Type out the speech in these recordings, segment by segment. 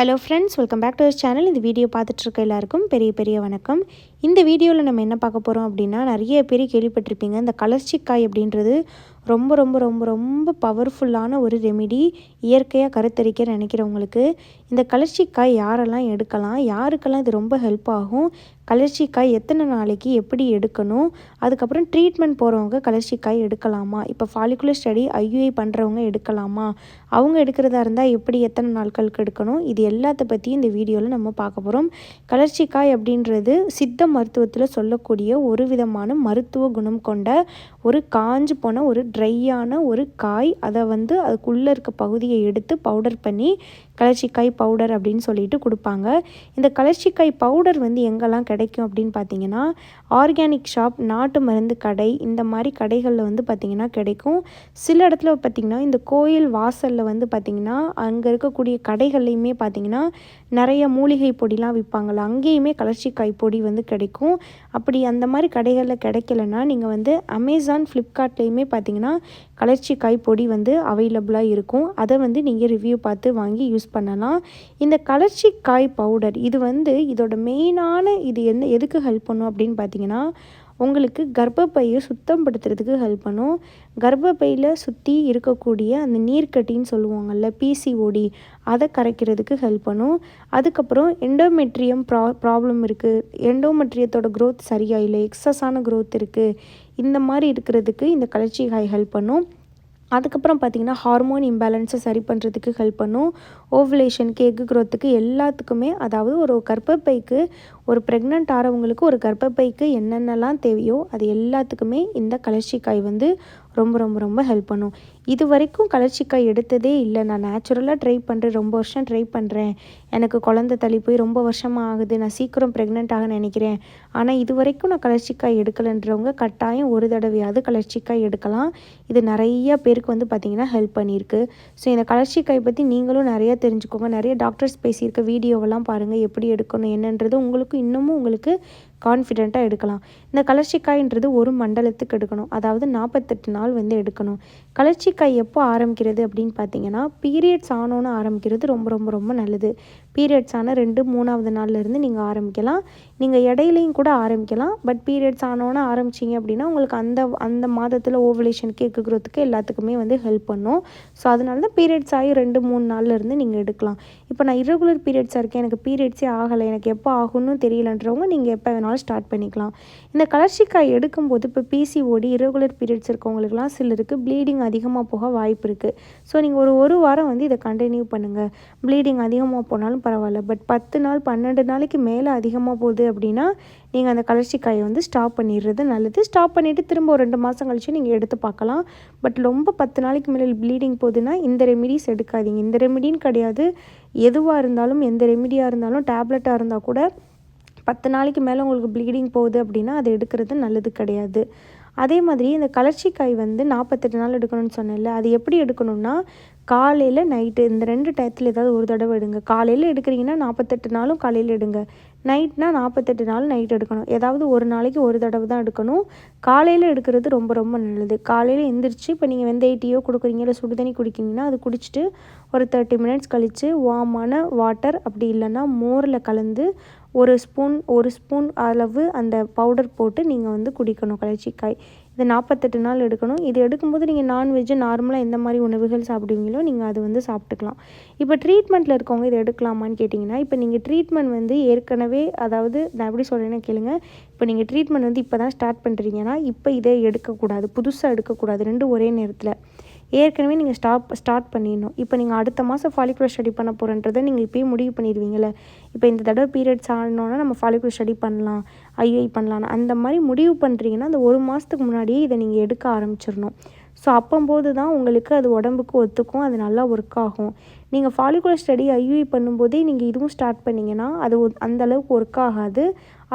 Hello friends welcome back to channel இந்த video பார்த்துட்ருக்க எல்லாருக்கும் பெரிய பெரிய வணக்கம். இந்த வீடியோவில் நம்ம என்ன பார்க்க போகிறோம் அப்படின்னா நிறைய பேர் கேள்விப்பட்டிருப்பீங்க இந்த கலர்ச்சிக்காய் அப்படின்றது ரொம்ப ரொம்ப ரொம்ப ரொம்ப பவர்ஃபுல்லான ஒரு ரெமிடி இயற்கையாக கருத்தரிக்க நினைக்கிறவங்களுக்கு. இந்த கலர்ச்சிக்காய் யாரெல்லாம் எடுக்கலாம் யாருக்கெல்லாம் இது ரொம்ப ஹெல்ப் ஆகும் கலர்ச்சிக்காய் எத்தனை நாளைக்கு எப்படி எடுக்கணும் அதுக்கப்புறம் ட்ரீட்மெண்ட் போகிறவங்க கலர்ச்சிக்காய் எடுக்கலாமா இப்போ ஃபாலிகுலர் ஸ்டடி ஐயுஐ பண்ணுறவங்க எடுக்கலாமா அவங்க எடுக்கிறதா இருந்தால் எப்படி எத்தனை நாட்களுக்கு எடுக்கணும் இது எல்லாத்த பற்றியும் இந்த வீடியோவில் நம்ம பார்க்க போகிறோம் கலர்ச்சிக்காய் அப்படின்றது சித்த மருத்துவத்தில் சொல்லக்கூடிய ஒரு விதமான மருத்துவ குணம் கொண்ட ஒரு காஞ்சு போன ஒரு ட்ரையான ஒரு காய் அதை வந்து அதுக்குள்ளே இருக்க பகுதியை எடுத்து பவுடர் பண்ணி கலர்ச்சிக்காய் பவுடர் அப்படின்னு சொல்லிட்டு கொடுப்பாங்க. இந்த கலர்ச்சிக்காய் பவுடர் வந்து எங்கெல்லாம் கிடைக்கும் அப்படின்னு பார்த்தீங்கன்னா ஆர்கானிக் ஷாப் நாட்டு மருந்து கடை இந்த மாதிரி கடைகளில் வந்து பார்த்திங்கன்னா கிடைக்கும். சில இடத்துல பார்த்திங்கன்னா இந்த கோயில் வாசலில் வந்து பார்த்திங்கன்னா அங்கே இருக்கக்கூடிய கடைகள்லையுமே பார்த்திங்கன்னா நிறைய மூலிகை பொடிலாம் விற்பாங்கள்ல அங்கேயுமே கலர்ச்சிக்காய் பொடி வந்து கிடைக்கும். அப்படி அந்த மாதிரி கடைகளில் கிடைக்கலன்னா நீங்கள் வந்து அமேசான் ஃப்ளிப்கார்ட்லேயுமே பார்த்தீங்கன்னா கலர்ச்சிக்காய் பொடி வந்து அவைலபிளாக இருக்கும். அதை வந்து நீங்கள் ரிவ்யூ பார்த்து வாங்கி யூஸ் பண்ணலாம். இந்த கலர்ச்சிக்காய் பவுடர் இது வந்து இதோட மெயினான இது என்ன எதுக்கு ஹெல்ப் பண்ணும் அப்படின்னு பார்த்தீங்கன்னா உங்களுக்கு கர்ப்பப்பையை சுத்தம் படுத்துறதுக்கு ஹெல்ப் பண்ணும். கர்ப்பப்பையில் சுற்றி இருக்கக்கூடிய அந்த நீர்க்கட்டின்னு சொல்லுவாங்கள்ல பிசிஓடி அதை கரைக்கிறதுக்கு ஹெல்ப் பண்ணும். அதுக்கப்புறம் எண்டோமெட்ரியம் ப்ரா ப்ராப்ளம் இருக்குது எண்டோமெட்ரியத்தோட க்ரோத் சரியாக இல்லை எக்ஸஸான க்ரோத் இருக்குது இந்த மாதிரி இருக்கிறதுக்கு இந்த கலர்ச்சிக்காய் ஹெல்ப் பண்ணும். அதுக்கப்புறம் பார்த்திங்கன்னா ஹார்மோன் இம்பேலன்ஸை சரி பண்ணுறதுக்கு ஹெல்ப் பண்ணும். ஓவலேஷனுக்கு எக்கு க்ரோத்துக்கு எல்லாத்துக்குமே அதாவது ஒரு கர்ப்பப்பைக்கு ஒரு ப்ரெக்னென்ட் ஆகிறவங்களுக்கு ஒரு கர்ப்பப்பைக்கு என்னென்னலாம் தேவையோ அது எல்லாத்துக்குமே இந்த கலர்ச்சிக்காய் வந்து ரொம்ப ரொம்ப ரொம்ப ஹெல்ப் பண்ணும். இது வரைக்கும் கலர்ச்சிக்காய் எடுத்ததே இல்லை. நான் நேச்சுரலாக ட்ரை பண்ணுறேன் ரொம்ப வருஷம் ட்ரை பண்ணுறேன் எனக்கு குழந்த தள்ளி போய் ரொம்ப வருஷமாக ஆகுது. நான் சீக்கிரம் ப்ரெக்னென்ட் ஆக நினைக்கிறேன். ஆனால் இது வரைக்கும் நான் கலர்ச்சிக்காய் எடுக்கலைன்றவங்க கட்டாயம் ஒரு தடவையாவது கலர்ச்சிக்காய் எடுக்கலாம். இது நிறைய பேருக்கு வந்து பார்த்திங்கன்னா ஹெல்ப் பண்ணியிருக்கு. ஸோ இந்த கலர்ச்சிக்காய் பற்றி நீங்களும் நிறைய தெரிஞ்சுக்கோங்க. நிறைய டாக்டர்ஸ் பேசியிருக்க வீடியோவெல்லாம் பாருங்கள் எப்படி எடுக்கணும் என்னன்றது உங்களுக்கு இன்னமும் உங்களுக்கு கான்ஃபிடெண்ட்டாக எடுக்கலாம். இந்த கலர்ச்சிக்காய்ன்றது ஒரு மண்டலத்துக்கு எடுக்கணும். அதாவது நாற்பத்தெட்டு நாள் வந்து எடுக்கணும். கலர்ச்சிக்காய் எப்போ ஆரம்பிக்கிறது அப்படின்னு பார்த்தீங்கன்னா பீரியட்ஸ் ஆனோன்னு ஆரம்பிக்கிறது ரொம்ப ரொம்ப ரொம்ப நல்லது. பீரியட்ஸ் ஆன ரெண்டு மூணாவது நாள்லேருந்து நீங்கள் ஆரம்பிக்கலாம். நீங்கள் இடையிலையும் கூட ஆரம்பிக்கலாம். பட் பீரியட்ஸ் ஆனோன்னு ஆரம்பிச்சிங்க அப்படின்னா உங்களுக்கு அந்த அந்த மாதத்தில் ஓவலேஷன் கேக்கு க்ரோத்துக்கு எல்லாத்துக்குமே வந்து ஹெல்ப் பண்ணும். ஸோ அதனால தான் பீரியட்ஸ் ஆகி ரெண்டு மூணு நாள்லேருந்து நீங்கள் எடுக்கலாம். இப்போ நான் இரகுலர் பீரியட்ஸாக இருக்கேன். எனக்கு பீரியட்ஸே ஆகலை. எனக்கு எப்போ ஆகும்னு தெரியலன்றவங்க நீங்கள் எப்போ வேணாலும் ஸ்டார்ட் பண்ணிக்கலாம். இந்த கலர்ச்சிக்காய் எடுக்கும்போது இப்போ பிசிஓடி இரகுலர் பீரியட்ஸ் இருக்கவங்களுக்குலாம் சிலருக்கு ப்ளீடிங் அதிகமாக போக வாய்ப்பு இருக்குது ஸோ நீங்கள் ஒரு ஒரு வாரம் வந்து இதை கண்டினியூ பண்ணுங்கள் ப்ளீடிங் அதிகமாக போனாலும் பரவாயில்ல. பட் பத்து நாள் பன்னெண்டு நாளைக்கு மேலே அதிகமாக போகுது அப்படின்னா நீங்கள் அந்த கலர்ச்சிக்காயை வந்து ஸ்டாப் பண்ணிடுறது நல்லது. ஸ்டாப் பண்ணிவிட்டு திரும்ப ஒரு ரெண்டு மாதம் கழிச்சு நீங்கள் எடுத்து பார்க்கலாம். பட் ரொம்ப பத்து நாளைக்கு மேலே ப்ளீடிங் போகுதுன்னா இந்த ரெமிடிஸ் எடுக்காதீங்க. இந்த ரெமிடின்னு கிடையாது. எதுவாக இருந்தாலும் எந்த ரெமிடியாக இருந்தாலும் டேப்லெட்டாக இருந்தால் கூட பத்து நாளைக்கு மேலே உங்களுக்கு ப்ளீடிங் போகுது அப்படின்னா அதை எடுக்கிறது நல்லது கிடையாது. அதே மாதிரி இந்த கலர்ச்சிக்காய் வந்து நாற்பத்தெட்டு நாள் எடுக்கணும்னு சொன்னேன்ல அது எப்படி எடுக்கணும்னா காலையில் நைட்டு இந்த ரெண்டு டயத்தில் ஏதாவது ஒரு தடவை எடுங்க. காலையில் எடுக்கிறீங்கன்னா நாற்பத்தெட்டு நாளும் காலையில் எடுங்க. நைட்னா நாற்பத்தெட்டு நாள் நைட் எடுக்கணும். ஏதாவது ஒரு நாளைக்கு ஒரு தடவை தான் எடுக்கணும். காலையில் எடுக்கிறது ரொம்ப ரொம்ப நல்லது. காலையில் எந்திரிச்சு இப்போ நீங்கள் வெந்தயட்டியோ கொடுக்குறீங்க இல்லை சுடு தண்ணி குடிக்கிறீங்கன்னா அது குடிச்சிட்டு ஒரு தேர்ட்டி மினிட்ஸ் கழித்து வார்மான வாட்டர் அப்படி இல்லைன்னா மோரில் கலந்து ஒரு ஸ்பூன் ஒரு ஸ்பூன் அளவு அந்த பவுடர் போட்டு நீங்கள் வந்து குடிக்கணும். கலர்ச்சிக்காய் இது நாற்பத்தெட்டு நாள் எடுக்கணும். இது எடுக்கும்போது நீங்கள் நான்வெஜ்ஜு நார்மலாக எந்த மாதிரி உணவுகள் சாப்பிடுவீங்களோ நீங்கள் அது வந்து சாப்பிட்டுக்கலாம். இப்போ ட்ரீட்மெண்ட்டில் இருக்கவங்க இதை எடுக்கலாமான்னு கேட்டிங்கன்னா இப்போ நீங்கள் ட்ரீட்மெண்ட் வந்து ஏற்கனவே அதாவது நான் எப்படி சொல்கிறேன்னு கேளுங்க. இப்போ நீங்கள் ட்ரீட்மெண்ட் வந்து இப்போ தான் ஸ்டார்ட் பண்ணுறீங்கன்னா இப்போ இதை எடுக்கக்கூடாது. புதுசாக எடுக்கக்கூடாது. ரெண்டும் ஒரே நேரத்தில். ஏற்கனவே நீங்கள் ஸ்டாப் ஸ்டார்ட் பண்ணிடணும். இப்போ நீங்கள் அடுத்த மாதம் ஃபாலிகுலர் ஸ்டடி பண்ண போகிறன்றதை நீங்கள் இப்போயே முடிவு பண்ணிடுவீங்களே இப்போ இந்த தடவை பீரியட்ஸ் ஆனோன்னா நம்ம ஃபாலிகுலர் ஸ்டடி பண்ணலாம் ஐஐ பண்ணலாம் அந்த மாதிரி முடிவு பண்ணுறீங்கன்னா அந்த ஒரு மாதத்துக்கு முன்னாடியே இதை நீங்கள் எடுக்க ஆரம்பிச்சிடணும். ஸோ அப்போம்போது தான் உங்களுக்கு அது உடம்புக்கு ஒத்துக்கும் அது நல்லா ஒர்க் ஆகும். நீங்கள் ஃபாலிகுலர் ஸ்டடி ஐயூஐ பண்ணும்போதே நீங்கள் இதுவும் ஸ்டார்ட் பண்ணிங்கன்னா அது அந்த அளவுக்கு ஒர்க் ஆகாது.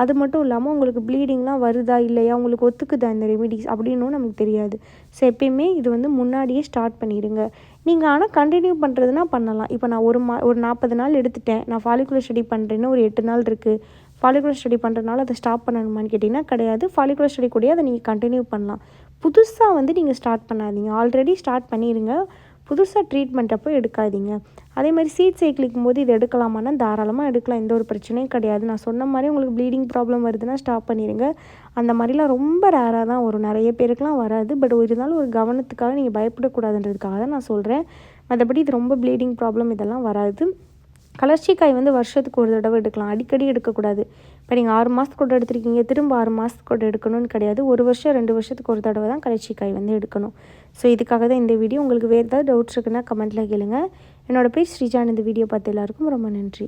அது மட்டும் இல்லாமல் உங்களுக்கு ப்ளீடிங்லாம் வருதா இல்லையா உங்களுக்கு ஒத்துக்குதா இந்த ரெமிடிஸ் அப்படின்னும் நமக்கு தெரியாது. ஸோ எப்பயுமே இது வந்து முன்னாடியே ஸ்டார்ட் பண்ணிடுங்க. நீங்கள் ஆனால் கண்டினியூ பண்ணுறதுனா பண்ணலாம். இப்போ நான் ஒரு மா ஒரு நாற்பது நாள் எடுத்துட்டேன். நான் ஃபாலிகுலர் ஸ்டடி பண்ணுறேன்னு ஒரு எட்டு நாள் இருக்குது ஃபாலிகுலர் ஸ்டடி பண்ணுறதுனால அதை ஸ்டாப் பண்ணணுமான்னு கேட்டிங்கன்னா கிடையாது. ஃபாலிகுலர் ஸ்டடி கூட அதை நீங்கள் கண்டினியூ பண்ணலாம். புதுசாக வந்து நீங்கள் ஸ்டார்ட் பண்ணாதீங்க. ஆல்ரெடி ஸ்டார்ட் பண்ணிடுங்க புதுசாக ட்ரீட்மெண்ட் அப்போ எடுக்காதீங்க. அதே மாதிரி சீட் சைக்கிளிக்கும் போது இது எடுக்கலாமான்னா தாராளமாக எடுக்கலாம். எந்த ஒரு பிரச்சனையும் கிடையாது. நான் சொன்ன மாதிரி உங்களுக்கு ப்ளீடிங் ப்ராப்ளம் வருதுன்னா ஸ்டாப் பண்ணிடுங்க அந்த மாதிரிலாம் ரொம்ப ரேராக தான் வரும். நிறைய பேருக்குலாம் வராது. பட் இருந்தாலும் ஒரு கவனத்துக்காக நீங்கள் பயப்படக்கூடாதுன்றதுக்காக தான் நான் சொல்கிறேன் மற்றபடி இது ரொம்ப ப்ளீடிங் ப்ராப்ளம் இதெல்லாம் வராது. கலர்ச்சிக்காய் வந்து வருஷத்துக்கு ஒரு தடவை எடுக்கலாம். அடிக்கடி எடுக்கக்கூடாது. இப்போ நீங்கள் ஆறு மாதத்துக்கு கூட எடுத்துருக்கீங்க திரும்ப ஆறு மாதத்துக்கு கூட எடுக்கணும்னு கிடையாது. ஒரு வருஷம் ரெண்டு வருஷத்துக்கு ஒரு தடவை தான் கலர்ச்சிக்காய் வந்து எடுக்கணும். ஸோ இதுக்காக தான் இந்த வீடியோ. உங்களுக்கு வேறு ஏதாவது டவுட்ஸ் இருக்குன்னா கமெண்ட்டில் கேளுங்கள் என்னோடய பேர் ஸ்ரீஜான் இந்த வீடியோ பார்த்து எல்லாருக்கும் ரொம்ப நன்றி.